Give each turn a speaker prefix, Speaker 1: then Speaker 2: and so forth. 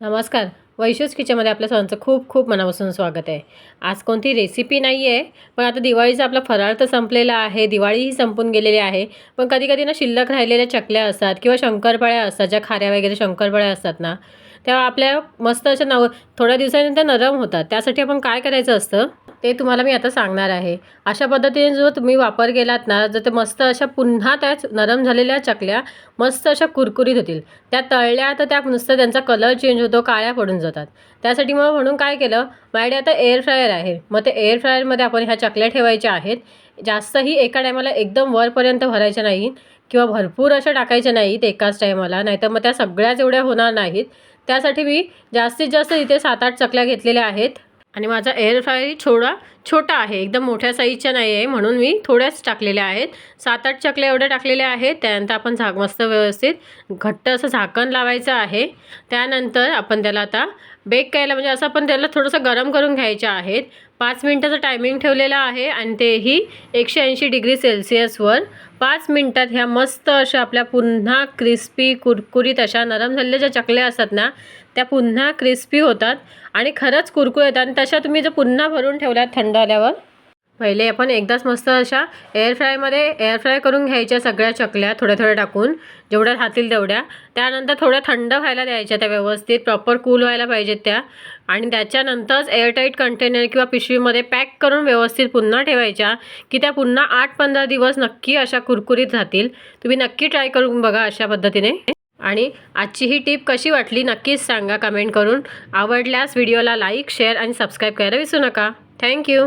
Speaker 1: नमस्कार. वैशूज किचनमध्ये आपल्या सर्वांचं खूप खूप मनापासून स्वागत आहे. आज कोणती रेसिपी नाही आहे पण आता दिवाळीचा आपला फराळ तर संपलेला आहे. दिवाळीही संपून गेलेली आहे. पण कधी कधी ना शिल्लक राहिलेल्या चकल्या असतात किंवा शंकरपाळ्या असतात ज्या खाऱ्या वगैरे शंकरपाळ्या असतात ना त्या आपल्या मस्त अशा नव थोड्या दिवसांनी त्या नरम होतात. त्यासाठी आपण काय करायचं असतं? ते तुम्हाला मी आता सांगणार आहे. अशा पद्धतीने जो तुम्ही वापर केलात ना जर ते मस्त अशा पुन्हा त्याच नरम झालेल्या चकल्या मस्त अशा कुरकुरीत होतील. त्या तळल्या तर त्या नुसतं त्यांचा कलर चेंज होतो काळ्या पडून जातात. त्यासाठी मग म्हणून काय केलं माझ्याकडे आता एअर फ्रायर आहे. मग ते एअर फ्रायरमध्ये आपण ह्या चकल्या ठेवायच्या आहेत. जास्तही एका टायमाला एकदम वरपर्यंत भरायच्या नाही किंवा भरपूर अशा टाकायच्या नाहीत एकाच टायमाला नाहीतर मग त्या सगळ्याच एवढ्या होणार नाहीत. त्यासाठी मी जास्तीत जास्त इथे सात आठ चकल्या घेतलेल्या आहेत. आणि माझा एअर फ्राय थोडा छोटा आहे. एकदम मोठ्या साईजच्या नाही आहे म्हणून मी थोड्याच टाकलेल्या आहेत. सात आठ चकल्या एवढ्या टाकलेल्या आहेत. त्यानंतर आपण झाक मस्त व्यवस्थित घट्ट असं झाकण लावायचं आहे. त्यानंतर आपण त्याला आता बेक करायला म्हणजे असं आपण त्याला थोडंसं गरम करून घ्यायच्या आहेत पाच मिनटाचं टायमिंग ठेवलेलं आहे आणि तेही एकशे ऐंशी डिग्री सेल्सिअसवर पाच मिनटात ह्या मस्त अशा आपल्या पुन्हा क्रिस्पी कुरकुरीत अशा नरम झालेल्या ज्या चकल्या असतात ना त्या पुन्हा क्रिस्पी होतात आणि खरंच कुरकुर येतात. आणि तशा तुम्ही जर पुन्हा भरून ठेवल्यात थंड आल्यावर पहिले आपण एकदाच मस्त अशा एअरफ्रायमध्ये एअरफ्राय करून घ्यायच्या सगळ्या चकल्या थोड्या थोड्या टाकून जेवढ्या राहतील तेवढ्या. त्यानंतर थोड्या थंड व्हायला द्यायच्या त्या व्यवस्थित प्रॉपर कूल व्हायला पाहिजेत त्या. आणि त्याच्यानंतरच एअरटाईट कंटेनर किंवा पिशवीमध्ये पॅक करून व्यवस्थित पुन्हा ठेवायच्या की त्या पुन्हा आठ पंधरा दिवस नक्की अशा कुरकुरीत राहतील. तुम्ही नक्की ट्राय करून बघा अशा पद्धतीने. आणि आजची ही टीप कशी वाटली नक्कीच सांगा कमेंट करून. आवडल्यास व्हिडिओला लाईक शेअर आणि सबस्क्राईब करायला विसरू नका. थँक्यू